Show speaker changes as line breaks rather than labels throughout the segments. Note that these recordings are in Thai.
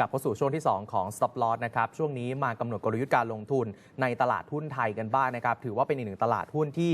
กลับเข้าสู่ช่วงที่ 2 ของ Stop Loss นะครับ ช่วงนี้มากำหนดกลยุทธ์การลงทุนในตลาดหุ้นไทยกันบ้างนะครับ ถือว่าเป็นอีกหนึ่งตลาดหุ้นที่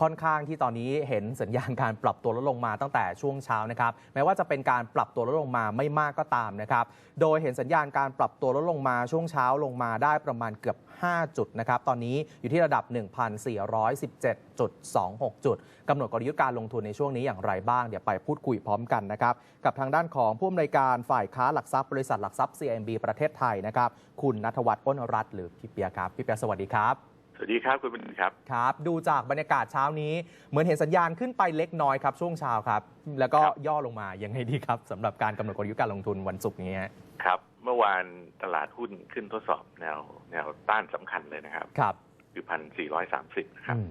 ค่อนข้างที่ตอนนี้เห็นสัญญาณการปรับตัวลดลงมาตั้งแต่ช่วงเช้านะครับแม้ว่าจะเป็นการปรับตัวลดลงมาไม่มากก็ตามนะครับโดยเห็นสัญญาณการปรับตัวลดลงมาช่วงเช้าลงมาได้ประมาณเกือบ 5 จุดนะครับตอนนี้อยู่ที่ระดับ 1,417.26 จุดกำหนดกลยุทธ์การลงทุนในช่วงนี้อย่างไรบ้างเดี๋ยวไปพูดคุยพร้อมกันนะครับกับทางด้านของผู้อำนวยการฝ่ายค้าหลักทรัพย์บริษัทหลักทรัพย์ CMB ประเทศไทยนะครับคุณนัทวัฒน์อ้นรัตน์หรือพี่เปียครับพี่เปียสวัสดีครับ
สวัสดีครับคุณบัณฑิตครับ
ครับ ดูจากบรรยากาศเช้านี้ เหมือนเห็นสัญญาณขึ้นไปเล็กน้อยครับ ช่วงเช้าครับ แล้วก็
ครับ
ย่อลงมายังไงดีครับสำหรับการกำหนดกลยุทธ์การลงทุนวันศุกร์นี้ฮะ
ครับ เมื่อวานตลาดหุ้นขึ้นทดสอบแนวแนวต้านสำคัญเลยนะครับ
ครับ
คือพันสี่ร้อยสามสิบนะครับ
อืม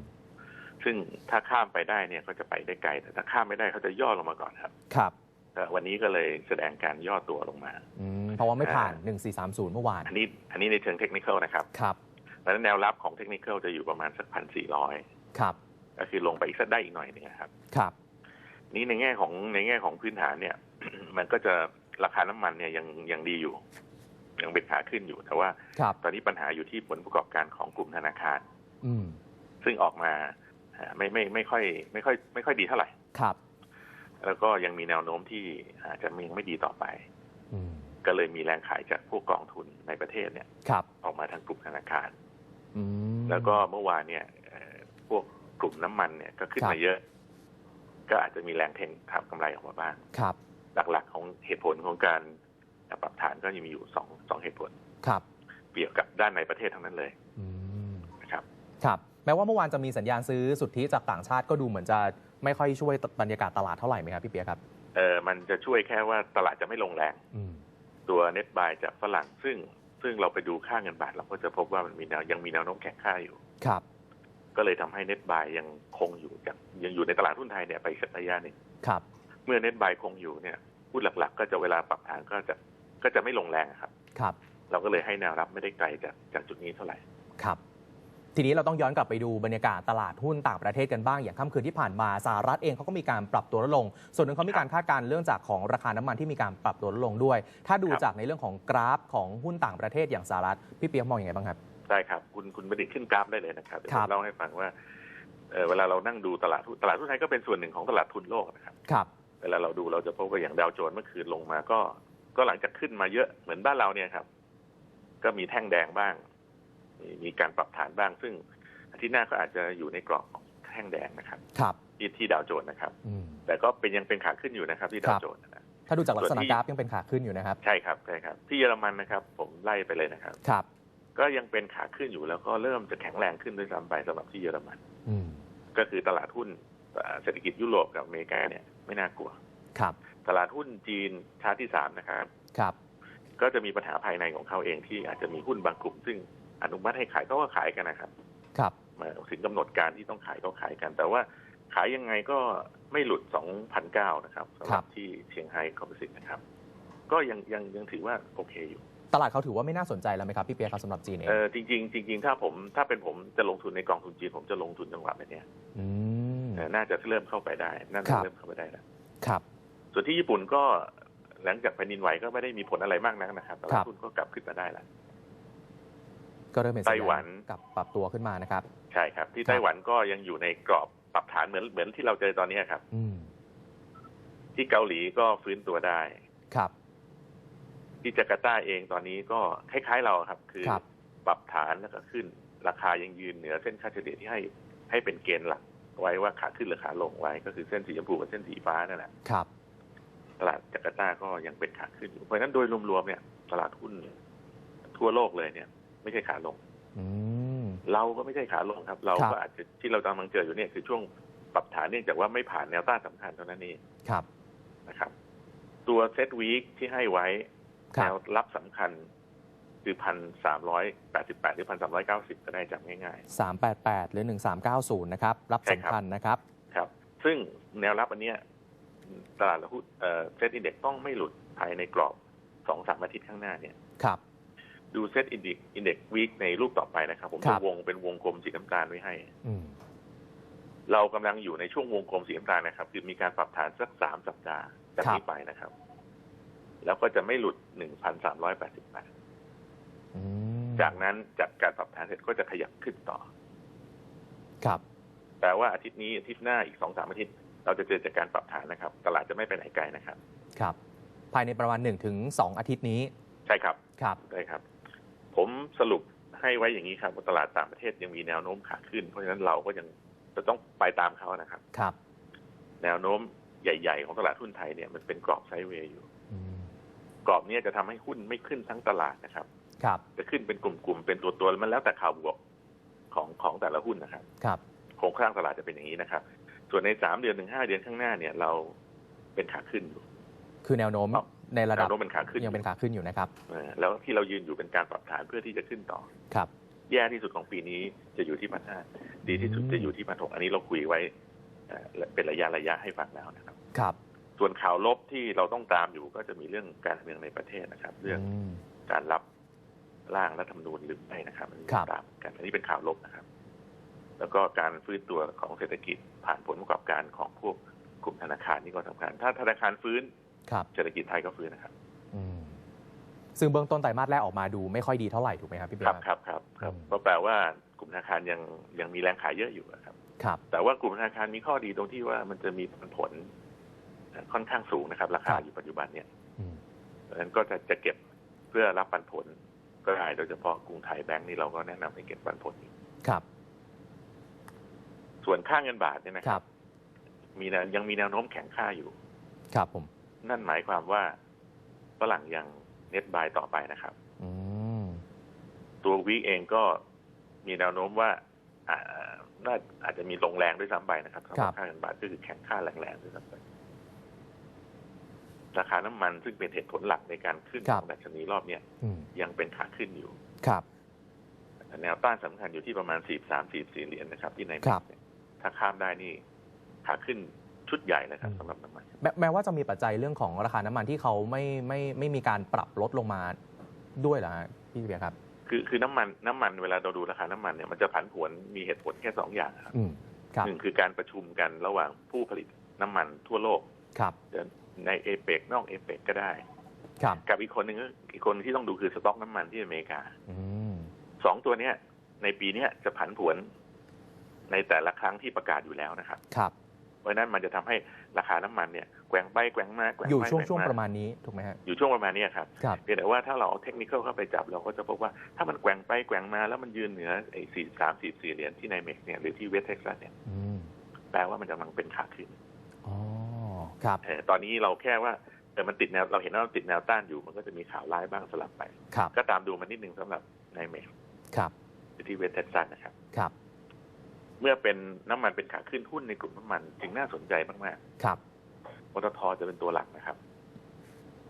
ซึ่งถ้าข้ามไปได้เนี่ยก็จะไปได้ไกล แต่ถ้าข้ามไม่ได้เขาจะย่อลงมาก่อนครับ
ครับ
แต่วันนี้ก็เลยแสดงการย่อตัวลงมา
อืมเพราะว่าไม่ผ่าน 1430 เมื่อวาน
อันนี้อันนี้ในเชิงเทคนิคนะครับ
ครับ
แล้วแนวรับของเทคนิคจะอยู่ประมาณสักพันสี่ร้อย
ครับ
ก็คือลงไปอีกสักได้อีกหน่อยหนึงนะครับ
ครับ
นี่ในแง่ของในแง่ของพื้นฐานเนี่ย มันก็จะราคาน้ำมันเนี่ยยังยังดีอยู่ ยังเป็นขาขึ้นอยู่แต่ว่า
ครับ
ตอนนี้ปัญหาอยู่ที่ผลประกอบการของกลุ่มธนาคาร
อืม
ซึ่งออกมาอ่าไม่ไม่ไม่ค่อย ไม่ค่อย ไม่ค่อยดีเท่าไหร่
ครับ
แล้วก็ยังมีแนวโน้มที่อาจจะยังไม่ดีต่อไป
อืม
ก็เลยมีแรงขายจากพวกกองทุนในประเทศเนี่ย
ครับ
ออกมาทางกลุ่มธนาคาร
อืม
แล้วก็เมื่อวานเนี่ยเอ่อพวกกลุ่มน้ำมันเนี่ยก็ขึ้น
ครับ
มาเยอะ ก็อาจจะมีแรงเทงทำกำไรออกมาบ้าง
ครับ
หลักๆของเหตุผลของการปรับฐานก็ยังมีอยู่สองสองเหตุผล
ครับ
เกี่ยวกับด้านในประเทศทั้งนั้นเลย
อืม
นะครับ
ครับแม้ว่าเมื่อวานจะมีสัญญาณซื้อสุทธิจากต่างชาติก็ดูเหมือนจะไม่ค่อยช่วยบรรยากาศตลาดเท่าไหร่ไหมครับพี่เปียครับ
เออมันจะช่วยแค่ว่าตลาดจะไม่ลงแรง
อืม
ตัวเน็ตบายจากฝรั่งซึ่ง ซึ่งเราไปดูค่าเงินบาทเราก็จะพบว่ามันมีแนวยังมีแนวโน้มแข็งค่าอยู่
ครับ
ก็เลยทำให้เน็ตบายยังคงอยู่จากยังอยู่ในตลาดหุ้นไทยเนี่ยไปอีกสักระยะหนึ่ง
ครับ
เมื่อเน็ตบายคงอยู่เนี่ยหุ้นหลัก ๆ ก็จะเวลาปรับฐานก็จะก็จะไม่ลงแรงอะครับ
ครับ
เราก็เลยให้แนวรับไม่ได้ไกลจากจากจุดนี้เท่าไหร่
ครับ ทีนี้เราต้องย้อนกลับไปดูบรรยากาศตลาดหุ้นต่างประเทศกันบ้าง อย่างค่ำคืนที่ผ่านมาสหรัฐเองเขาก็มีการปรับตัวลดลง ส่วนหนึ่งเขามีการคาดการณ์เรื่องจากของราคาน้ำมันที่มีการปรับตัวลดลงด้วย ถ้าดู
ครับ
จากในเรื่องของกราฟของหุ้นต่างประเทศอย่างสหรัฐพี่เปียกมองอย่างไรบ้างครับ
ได้ครับ คุณคุณบัณฑิตขึ้นกราฟได้เลยนะครับเดี๋ยว
ครั
ผ
บ
มเล่าให้ฟังว่าเอ่อเวลาเรานั่งดูตลาดหุ้นตลาดหุ้นไทยก็เป็นส่วนหนึ่งของตลาดทุนโลกนะครับ
ครับ
เวลาเราดูเราจะพบว่าอย่างดาวโจนส์เมื่อคืนลงมาก็ ก็หลังจากขึ้นมาเยอะเหมือนบ้านเราเนี่ยครับ ก็มีแท่งแดงบ้าง มีมีการปรับฐานบ้าง ซึ่งอาทิตย์หน้าก็อาจจะอยู่ในกรอบของแท่งแดงนะครับ
ครับ
ที่ที่ดาวโจนส์นะครับ
อืม
แต่ก็เป็นยังเป็นขาขึ้นอยู่นะครับ ที่ดาวโจนส์นะ
ถ้าดูจากลักษณะ
ส่วนที่
กราฟยังเป็นขาขึ้นอยู่นะครับ
ใช่ครับใช่ครับ ที่เยอรมันนะครับ ผมไล่ไปเลยนะครับ
ครับ
ก็ยังเป็นขาขึ้นอยู่แล้วก็เริ่มจะแข็งแรงขึ้นด้วยซ้ำไปสำหรับที่เยอรมัน
อืม
ก็คือตลาดหุ้นเอ่อเศรษฐกิจยุโรปกับอเมริกาเนี่ยไม่น่ากลัว
ครับ
ตลาดหุ้นจีนชาร์ตที่สามนะครับ
ครับ
ก็จะมีปัญหาภายในของเขาเองที่อาจจะมีหุ้นบางกลุ่ม ซึ่ง อนุมัติให้ขายเขาก็ขายกันนะครับ
ครับ
มาถึงกำหนดการที่ต้องขายก็ขายกัน แต่ว่าขายยังไงก็ไม่หลุด2,009นะครับสำหรับที่เชียงไฮ้คอมมิสิตนะครับ ก็ยังยังยังถือว่าโอเคอยู่
ตลาดเขาถือว่าไม่น่าสนใจแล้วไหมครับ พี่เปียครับสำหรับจีนเอง
เออจริงๆจริงๆถ้าผมถ้าเป็นผมจะลงทุนในกองทุนจีนผมจะลงทุนจังหวะแบบเนี้ย
อืม
เออน่าจะเริ่มเข้าไปได้น่า
ครั
จะ
บ
เริ่มเข้าไปได้แล้ว
ครับ
ส่วนที่ญี่ปุ่นก็หลังจากแผ่นดินไหวก็ไม่ได้มีผลอะไรมากนักนะครับต
ครั
ลาด
บ
หุ้นก็กลับขึ้นมาได้แล้ว
ก็เริ่มเป็นสัญ
ไต้หวั
ญาณ
น
กลับปรับตัวขึ้นมานะครับ
ใช่ครับ ที่
ครับ
ไต้หวันก็ยังอยู่ในกรอบปรับฐานเหมือนเหมือนที่เราเจอตอนนี้ครับ
อืม
ที่เกาหลีก็ฟื้นตัวได้
ครับ
ที่จาการ์ตาเองตอนนี้ก็คล้ายๆเราครับ คือ
ครับ
ปรับฐานแล้วก็ขึ้น ราคายังยืนเหนือเส้นค่าเฉลี่ยที่ให้ให้เป็นเกณฑ์หลักไว้ว่าขาขึ้นหรือขาลงไว้ ก็คือเส้นสีชมพูกับเส้นสีฟ้านั่นแหละ
ครับ
ตลาดจาการ์ตาก็ยังเป็นขาขึ้นอยู่เพราะฉะนั้นโดยรวมๆเนี่ย ตลาดหุ้นทั่วโลกเลยเนี่ย ไม่ใช่ขาลง
อืม
เราก็ไม่ใช่ขาลงครับ เรา
ครั
ก็
บ
อาจจะที่เรากำลังเจออยู่เนี่ยคือช่วงปรับฐานเนื่องจากว่าไม่ผ่านแนวต้านสำคัญเท่านั้นเอง
ครับ
นะครับ ตัวเซตวีคที่ให้ไว้
ครั
แน
บ
วรับสำคัญคือพันสามร้อยแปดสิบแปดหรือพันสามร้อยเก้าสิบก็ได้จำง่าย
สามแปดแปดหรือหนึ่งสามเก้าศูนย์นะครับ รับ
ใช่ครับ
สำคัญนะครับ
ๆครับ ซึ่งแนวรับอันเนี้ยตลาดหุ้นเอ่อเซตอินเด็กต้องไม่หลุดภายในกรอบสองสามอาทิตย์ข้างหน้าเนี่ย
ครับ
ดูเซตอินเด็กอินเด็กวีคในรูปต่อไปนะครับ ผม
ครั
จะ
บ
วงเป็นวงกลมสีน้ำตาลไว้ให้
อืม
เรากำลังอยู่ในช่วงวงกลมสีน้ำตาลนะครับ คือมีการปรับฐานสักสามสัปดาห์จาก
ครับ
นี้ไปนะครับ แล้วก็จะไม่หลุด1,380บาท
อืม
จากนั้นจัดการปรับฐานเสร็จก็จะขยับขึ้นต่อ
ครับ
แปลว่าอาทิตย์นี้อาทิตย์หน้าอีกสองสามอาทิตย์ เราจะเจอจากการปรับฐานนะครับ ตลาดจะไม่ไปไหนไกลนะครับ
ครับ ภายในประมาณ1-2ถึง2อาทิตย์นี้
ใช่ครับ
ครับ
ได้ครับ ผมสรุปให้ไว้อย่างนี้ครับว่าตลาดต่างประเทศยังมีแนวโน้มขาขึ้น เพราะฉะนั้นเราก็ยังจะต้องไปตามเขานะครับ
ครับ
แนวโน้มใหญ่ ๆ ของตลาดหุ้นไทยเนี่ยมันเป็นกรอบไซด์เวย์อยู่
อืม
กรอบเนี้จะทำให้หุ้นไม่ขึ้นทั้งตลาดนะครับ
ครับ
จะขึ้นเป็นกลุ่มๆเป็นตัวตัวๆมันแล้วแต่ข่าวบวกของของแต่ละหุ้นนะครับ
ครับ
โครงสร้างตลาดจะเป็นอย่างนี้นะครับ ส่วนในสามเดือนถึงห้าเดือนข้างหน้าเนี่ยเราเป็นขาขึ้นอยู่
คือแนวโน้ม
ครับ
ในระ
แน
ดับ
วโน้มเป็นขาขึ้น
ยังเป็นขาขึ้นอยู่นะครับ
เออแล้วที่เรายืนอยู่เป็นการปรับฐานเพื่อที่จะขึ้นต่อ
ครับ
แย่ที่สุดของปีนี้จะอยู่ที่พันห้าดีที่สุด
อืม
จะอยู่ที่พันหกอันนี้เราคุยไว้เอ่อเป็นระยะระยะให้ฟังแล้วนะครับ
ครับ
ส่วนข่าวลบที่เราต้องตามอยู่ก็จะมีเรื่องการเมืองในประเทศนะครับ เรื่อง
ม
การรับร่างรัฐธรรมนูญหรือไม่นะครับอันนี้
ครับ
ตามกันอันนี้เป็นข่าวลบนะครับ แล้วก็การฟื้นตัวของเศรษฐกิจผ่านผลประกอบการของพวกกลุ่มธนาคารนี่ก็สำคัญ ถ้าธนาคารฟื้น
ครับ
เศรษฐกิจไทยก็ฟื้นนะครับ
อืมซึ่งเบื้องต้นไตรมาสแรกออกมาดูไม่ค่อยดีเท่าไหร่ถูกไหมครับพี่เบี
ค
ย
รับ
ร์
ครับครับครับ
อืม
ก็แปลว่ากลุ่มธนาคารยังยังมีแรงขายเยอะอยู่นะครับ
ครับ
แต่ว่ากลุ่มธนาคารมีข้อดีตรงที่ว่ามันจะมีผลค่อนข้างสูงนะครับ ราคาอยู่ปัจจุบันเนี่ย
อืม
เพราะฉะนั้นก็จะจะเก็บเพื่อรับปันผลก็ได้โดยเฉพาะกรุงไทยแบงก์นี่เราก็แนะนำให้เก็บปันผลอยู่
ครับ
ส่วนค่าเงินบาทเนี่ยนะ
ค
ค
รั
รับบมีแนวยังมีแนวโน้มแข็งค่าอยู่
ครับผม
นั่นหมายความว่าฝรั่งยังเน็ตบายต่อไปนะครับ
อืม
ตัววีเองก็มีแนวโน้มว่าอ่าน่าอาจจะมีลงแรงด้วยซ้ำไปนะครับสำหรับค่าเงินบาทก็คือแข็งค่าแรงๆด้วยซ้ำไปราคาน้ำมันซึ่งเป็นเหตุผลหลักในการขึ้นของดัชนีรอบเนี้ย
อืม
ยังเป็นขาขึ้นอยู่
ครับ
แนวต้านสำคัญอยู่ที่ประมาณ 43 44 เหรียญนะครับ ที่ใน
ครับ
เนี่ยถ้าข้ามได้นี่ขาขึ้น ชุดใหญ่นะครับสำหรับน้ำมัน
แม้แม้ว่าจะมีปัจจัยเรื่องของราคาน้ำมันที่เขาไม่ไม่ไม่มีการปรับลดลงมาด้วยเหรอฮะพี่เบียร์ครับ
คือคือน้ำมันน้ำมันเวลาเราดูราคาน้ำมันเนี่ยมันจะผันผวนมีเหตุผลแค่สองอย่างครับ
อืมครับ
หนึ่งคือการประชุมกันระหว่างผู้ผลิตน้ำมันทั่วโลก
ครับ
ในเอเปกนอกเอเปกก็ได้
ครับ
กับอีกคนหนึ่งก็อีกคนที่ต้องดูคือสต็อกน้ำมันที่อเมริกา
อืม
สองตัวเนี้ยในปีเนี้ยจะผันผวนในแต่ละครั้งที่ประกาศอยู่แล้วนะครับ
ครับ
เพ ราะฉะนั้นมันจะทำให้ราคาน้ำมันเนี่ยแกว่งไปแกว่งมาแกว่ง
อยู่
ไป
ช่วง
แกว่
ช่วง
มา
ประมาณนี้ถูกไหมฮะ
อยู่ช่วงประมาณเนี้ยครับ
ครับ
เพียงแต่ว่าถ้าเราเอาเทคนิคเข้าไปจับเราก็จะพบว่าถ้ามันแกว่งไปแกว่งมาแล้วมันยืนเหนือไอ้สี่สามสี่สี่เหรียญที่ในเม็กเนี่ยหรือที่เวสเท็กซัสเนี่ย
อืม
แปลว่ามันกำลังเป็นขาขึ้น
อ๋อครับ
เออตอนนี้เราแค่ว่าเออมันติดแนวเราเห็นว่ามันติดแนวต้านอยู่มันก็จะมีข่าวร้ายบ้างสลับไป
ครับ
ก็ตามดูมันนิดนึงสำหรับในเม็ก
ครับ
ที่เวสเท็กซัสนะครับ
ครับ
เมื่อเป็นน้ำมันเป็นขาขึ้นหุ้นในกลุ่มน้ำมัน จึงน่าสนใจมาก
ครับ
ๆปตทจะเป็นตัวหลักนะครับ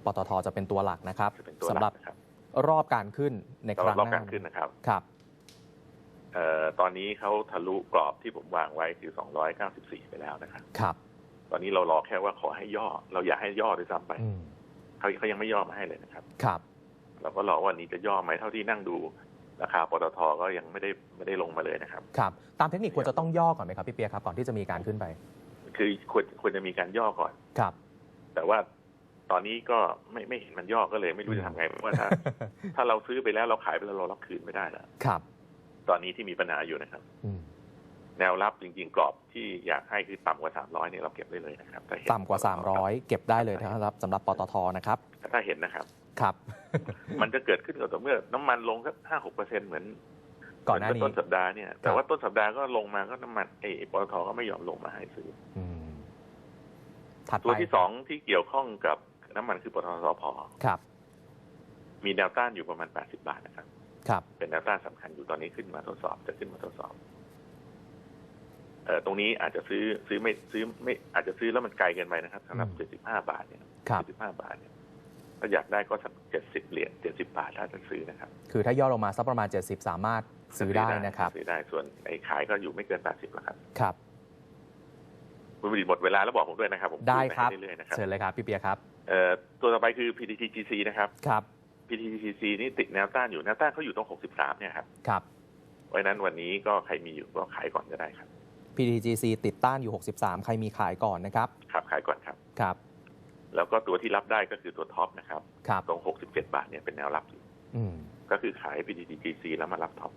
ปตทจะเป็นตัวหลักนะครับ
จะเป็นตัว
สำ
ห
ห
ลั
รับ
กนะครับ
รอบการขึ้นในครั้ง
รอบ
หน้า
การขึ้นนะครับ
ครับ
เอ่อตอนนี้เขาทะลุกรอบที่ผมวางไว้คือ 294 ไปแล้วนะครับ
ครับ
ตอนนี้เรารอแค่ว่าขอให้ย่อ เราอยากให้ย่อด้วยซ้ำไป
อืม
เขาเขายังไม่ย่อมาให้เลยนะครับ
ครับ
เราก็รอว่าวันนี้จะย่อไหมเท่าที่นั่งดู ราคาปตทก็ยังไม่ได้ไม่ได้ลงมาเลยนะครับ
ครับ ตามเทคนิคควรจะต้องย่อก่อนไหมครับพี่เปียครับก่อนที่จะมีการขึ้นไป
คือควรควรจะมีการย่อก่อน
ครับ
แต่ว่าตอนนี้ก็ไม่ไม่เห็นมันย่อก็เลยไม่รู้จะทำไงเพราะว่าถ้า ถ้าเราซื้อไปแล้วเราขายไปแล้วเรารับคืนไม่ได้แล้ว
ครับ
ตอนนี้ที่มีปัญหาอยู่นะครับ
อืม
แนวรับจริง ๆ กรอบที่อยากให้คือต่ำกว่า 300เนี่ยเราเก็บได้เลยนะครับถ้าเห็น
ต่ำกว่า 300 เก็บได้เลยนะครับสำหรับปตทนะครับ
ถ้าเห็นนะครับ
ครับ
มันจะเกิดขึ้นก็ต่อเมื่อน้ำมันลงสักห้าหกเปอร์เซ็นเหมือน
ก่อนหน้า
เหมื
นี้
ต้นสัปดาห์เนี่ย แต่ว่าต้นสัปดาห์ก็ลงมาก็น้ำมันไอ้ปตทก็ไม่ยอมลงมาให้ซื้อ
อืมถัด
ตัว
ไป
ที่สองที่เกี่ยวข้องกับน้ำมันคือปตทสพ
ครับ
มีแนวต้านอยู่ประมาณ80บาทนะครับ
ครับ
เป็นแนวต้านสำคัญอยู่ตอนนี้ขึ้นมาทดสอบจะขึ้นมาทดสอบเอ่อตรงนี้อาจจะซื้อซื้อไม่ซื้อไม่อาจจะซื้อแล้วมันไกลเกินไปนะครับสำหรับ
อืม
75บาทเนี่ย
ครับ
75บาทเนี่ย ถ้าอยากได้ก็สัก70เหรียญ70บาทถ้าจะซื้อนะครับ
คือถ้าย่อลงมาสักประมาณ 70 สามารถซื้อได้นะครับ
ซื้อได้ส่วนไอ้ขายก็อยู่ไม่เกิน80แล้วครับ
ครับ
คุณบดิตหมดเวลาแล้วบอกผมด้วยนะครับผม
ได้
พูป
ครับ
ให้เรื่อยๆนะครับ
เชิญเลยครับพี่เปียครับ
เอ่อตัวต่อไปคือ PTTGC นะครับ
ครับ
PTTGC นี่ติดแนวต้านอยู่แนวต้านเขาอยู่ตรง 63 เนี่ยครับ
ครับ
เพราะฉะนั้นวันนี้ก็ใครมีอยู่ก็ขายก่อนก็ได้ครับ
PTGC ติดต้านอยู่ 63 ใครมีขายก่อนนะครับ
ครับขายก่อนครับ
ครับ
แล้วก็ตัวที่รับได้ก็คือตัวท็อปนะครับ
ครับ
ตรง 67 บาทเนี่ยเป็นแนวรับอยู่
อืม
ก็คือขาย PTTGC แล้วมารับท็อป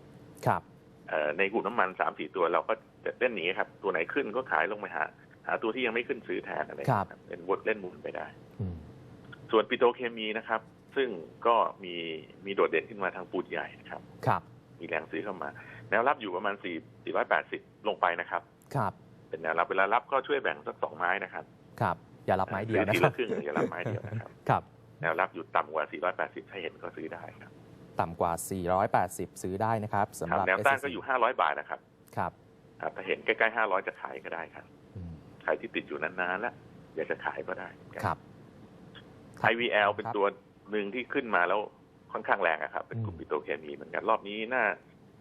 ครับ
เอ่อในกลุ่มน้ำมันสามสี่ตัวเราก็จะเล่นหนีครับ ตัวไหนขึ้นก็ขายลงไปหา หาตัวที่ยังไม่ขึ้นซื้อแทนอะไร
ครับ
เล่นวนเล่นหมุนไปได้
อืม
ส่วนปิโตรเคมีนะครับ ซึ่งก็มีมีโดดเด่นขึ้นมาทางปูนใหญ่นะครับ
ครับ
มีแรงซื้อเข้ามา แนวรับอยู่ประมาณ4 480 ลงไปนะครับ
ครับ
เป็นแนวรับเวลารับก็ช่วยแบ่งสักสองไม้นะครับ
ครับ อย่ารับไม้เดียวนะ
ซื้อที
ครั
ละ
บ
ครึ่งอย่ารับไม้เดียวนะครับ
ครับ
แนวรับอยู่ต่ำกว่า 480 ถ้าเห็นก็ซื้อได้ครับ
ต่ำกว่า 480 ซื้อได้นะครับสำ
ครับ
หรับ
แนวต้าน
SCC
ก็อยู่ 500 บาทนะครับ
ครับ
ครับถ้าเห็นใกล้ๆ 500 จะขายก็ได้ครับ
อืม
ใครที่ติดอยู่นานๆแล้วอยากจะขายก็ได้
ครับ
ไอวีแอลเป็น
ครับ
ตัวหนึ่งที่ขึ้นมาแล้วค่อนข้างแรงอะครับ เป็นกลุ่ม
อืม
ปิโตรเคมีเหมือนกันรอบนี้น่า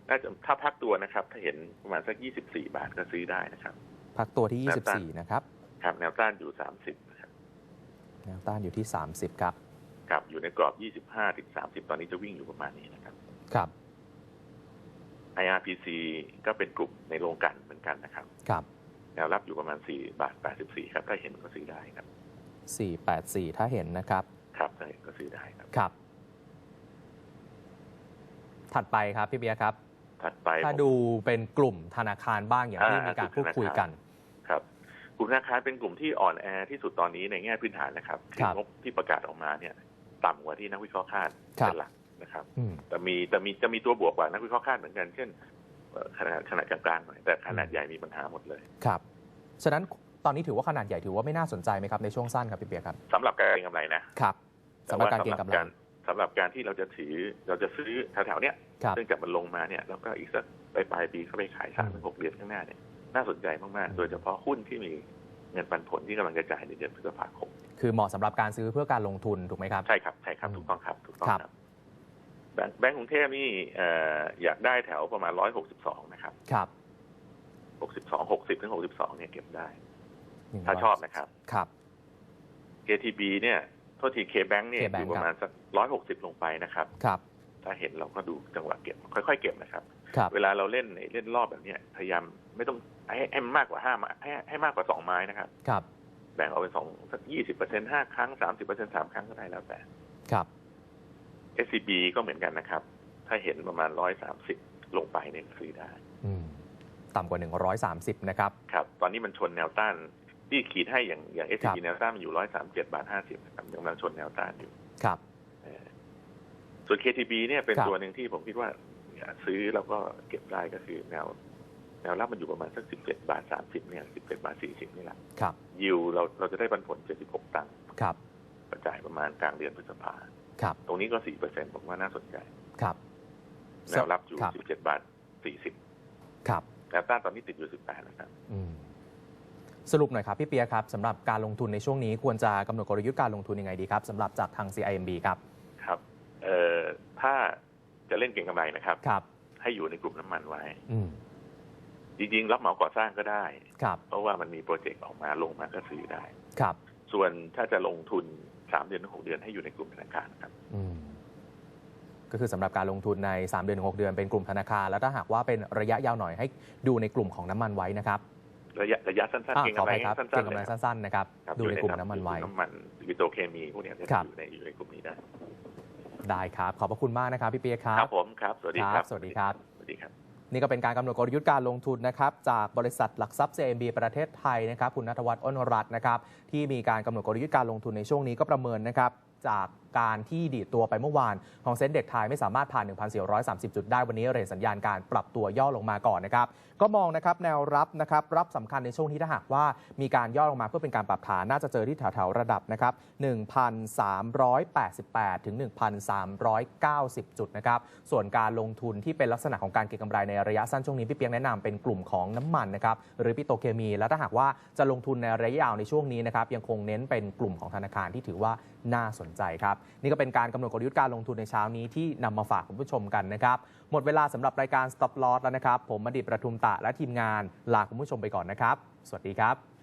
น่าจะถ้าพักตัวนะครับ ถ้าเห็นประมาณสัก 24 บาทก็ซื้อได้นะครับ
พักตัวที่
แนวต้าน
24 นะครับ
ครับแนวต้านอยู่ 30นะครับ
แนวต้านอยู่ที่ 30 ครับ
ครับอยู่ในกรอบ 25ถึง30 ตอนนี้จะวิ่งอยู่ประมาณนี้นะครับ
ครับ
IRPC ก็เป็นกลุ่มในโรงกลันเหมือนกันนะครับ
ครับ
แนวรับอยู่ประมาณ 4 บาท 84 ครับ ถ้าเห็นก็ซื้อได้ครับ
484 ถ้าเห็นนะครับ
ครับถ้าเห็นก็ซื้อได้ครับ
ครับ ถัดไปครับพี่เบียร์ครับ
ถัดไป
ถ้า
ผม
ดูเป็นกลุ่มธนาคารบ้างอย่างที่
อ่า
มีการ
กลุ่
พู
ม
ด
ธนาคาร
คุยกัน
ครับ กลุ่มธนาคารเป็นกลุ่มที่อ่อนแอที่สุดตอนนี้ในแง่พื้นฐานนะครับ
ครับ
งบที่ประกาศออกมาเนี่ย ต่ำกว่าที่นักวิเคราะห์คาด
ครับ
เป็นหลักนะครับ
อืม
แต่มีแต่มีจะมีตัวบวกกว่านักวิเคราะห์คาดเหมือนกัน เช่นเอ่อขนาดขนาดกลางๆหน่อยแต่ขนาด
อืม
ใหญ่มีปัญหาหมดเลย
ครับฉะนั้นตอนนี้ถือว่าขนาดใหญ่ถือว่าไม่น่าสนใจไหมครับในช่วงสั้นครับพี่เบียร์ครับ
สำหรับการเก็งกำไรนะครับ
สำหรับการเก็งกำไร
แต่ว่สำหรับการที่เราจะถือเราจะซื้อแถวๆเนี้ย
ครับ
ซึ่งจากมันลงมาเนี่ยแล้วก็อีกสักปลายปลายๆปีเข้าไปขายสามถึงหกเดือนข้างหน้าเนี่ย น่าสนใจมาก
อืม
ๆโดยเฉพาะหุ้นที่มีเงินปันผลที่กำลังจะจ่ายในเดือนพฤษภาคม
คือเหมาะสำหรับการซื้อเพื่อการลงทุนถูกไหมครับ
ใช่ครับ ใช่ครับ
อืม
ถูกต้องครับ ถูกต้อง
ครับ
ครับแบงค์แบงก์กรุงเทพนี่เอ่ออยากได้แถวประมาณร้อยหกสิบสองนะครับ
ครับ
หกสิบสองหกสิบถึงหกสิบสองเนี่ยเก็บได้
หนึ่ง
ถ้า
ร้ย
ชอบนะครับ
ครับ
KTB เนี่ยโทษที K-Bank เนี่ย
K-Bank
อยู่ประมาณสักร้อยหกสิบลงไปนะครับ
ครับ
ถ้าเห็นเราก็ดูจังหวะเก็บ ค่อยๆเก็บนะครับ
ครับ
เวลาเราเล่นในเล่นรอบแบบเนี้ยพยายามไม่ต้องให้ให้มันมากกว่าห้าไม้ให้ให้มากกว่าสองไม้นะครับ
ครับ
แบ่งออกเป็นสองสักยี่สิบเปอร์เซ็นห้าครั้งสามสิบเปอร์เซ็นสามครั้งก็ได้แล้วแต่
ครับ
SCB ก็เหมือนกันนะครับ ถ้าเห็นประมาณร้อยสามสิบลงไปเนี่ยซื้อได้
อืมต่ำกว่า 130 นะครับ
ครับ ตอนนี้มันชนแนวต้าน ที่ขีดให้อย่างอย่าง
ครั
SCB
บ
แนวต้านมันอยู่ร้อยสามเจ็ดบาทห้าสิบนะครับกำลังชนแนวต้านอยู่
ครับ
เออ ส่วน KTB เนี่ยเป็น
ครับ
ตัวหนึ่งที่ผมคิดว่าซื้อแล้วก็เก็บได้ก็คือแนว แนวรับมันอยู่ประมาณสักสิบเจ็ดบาทสามสิบเนี่ยสิบเจ็ดบาทสี่สิบนี่แหละ
ครับ
ยิวเราเราจะได้ปันผลเจ็ดสิบหกตังค์
ครับ
กระจายประมาณกลางเดือนพฤษภา
ครับ
ตรงนี้ก็สี่เปอร์เซ็นผมว่าน่าสนใจ
ครับ
แนวรับอยู่
ครับ
สิบเจ็ดบาทสี่สิบ
ครับ
แนวต้านตอนนี้ติดอยู่สิบแปดนะครับ
อืมสรุปหน่อยครับพี่เปียครับสำหรับการลงทุนในช่วงนี้ควรจะกำหนดกลยุทธ์การลงทุนยังไงดีครับสำหรับจากทาง CIMB ครับ
ครับ เอ่อ ถ้าจะ เล่นเก่งกำไรนะครับ
ครับ
ให้อยู่ในกลุ่มน้ำมันไว้
อืม
จริงๆ รับเหมาก่อสร้างก็ได้
ครับ
เพราะว่ามันมีโปรเจกต์ออกมาลงมาก็ซื้อได้
ครับ
ส่วนถ้าจะลงทุนสามเดือนถึงหกเดือนให้อยู่ในกลุ่มธนาคารครับ
อืม ก็คือสำหรับการลงทุนใน 3 เดือนถึง6เดือนเป็นกลุ่มธนาคาร แล้วถ้าหากว่าเป็นระยะยาวหน่อยให้ดูในกลุ่มของน้ำมันไว้นะครับ
ระยะระยะสั้น
อ่า
ๆเก่ง
ขอกำ
ไร
อภัยครับ
สั้
เก็
น
ง
ๆ
กำ
เล
ไร
ยครับ
สั้นๆนะครับ
ครับ
ดูในกลุ่มน้ำมันไว้
อยู่น้ำมันวิโตรเคมีพวกเนี้ยจะ
ครับ
อยู่ในอยู่ในกลุ่มนี้ได้
ได้ครับ ขอบพระคุณมากนะครับพี่เปียครับ
ครับผมครับ สวัสดีครับ
สวัสดีครับ
สวัสดีครับ
นี่ก็เป็นการกำหนดกลยุทธ์การลงทุนนะครับจากบริษัทหลักทรัพย์ CMB ประเทศไทยนะครับคุณนัทวัฒน์อ้นรัตน์นะครับที่มีการกำหนดกลยุทธ์การลงทุนในช่วงนี้ก็ประเมินนะครับจากการที่ดีดตัวไปเมื่อวานของเซ็นเด็กไทยไม่สามารถผ่าน 1,430 จุดได้วันนี้เรทสัญญาณการปรับตัวย่อลงมาก่อนนะครับก็มองนะครับแนวรับนะครับรับสำคัญในช่วงที่ถ้าหากว่ามีการย่อลงมาเพื่อเป็นการปรับฐานน่าจะเจอที่แถวๆระดับนะครับ1,388 ถึง 1,390 จุดนะครับส่วนการลงทุนที่เป็นลักษณะของการเก็งกำไรในระยะสั้นช่วงนี้พี่เปียงแนะนำเป็นกลุ่มของน้ำมันนะครับหรือปิโตเคมี แล้วถ้าหากว่าจะลงทุนในระยะยาวในช่วงนี้นะครับยังคงเน้นเป็นกลุ่มของธนาคารที่ถือว่าน่าสนใจครับนี่ก็เป็นการกำหนดกลยุทธ์การลงทุนในเช้านี้ที่นำมาฝากคุณผู้ชมกันนะครับ หมดเวลาสำหรับรายการ Stop Loss แล้วนะครับ ผมมดิประทุมตะและทีมงานลาคุณผู้ชมไปก่อนนะครับ สวัสดีครับ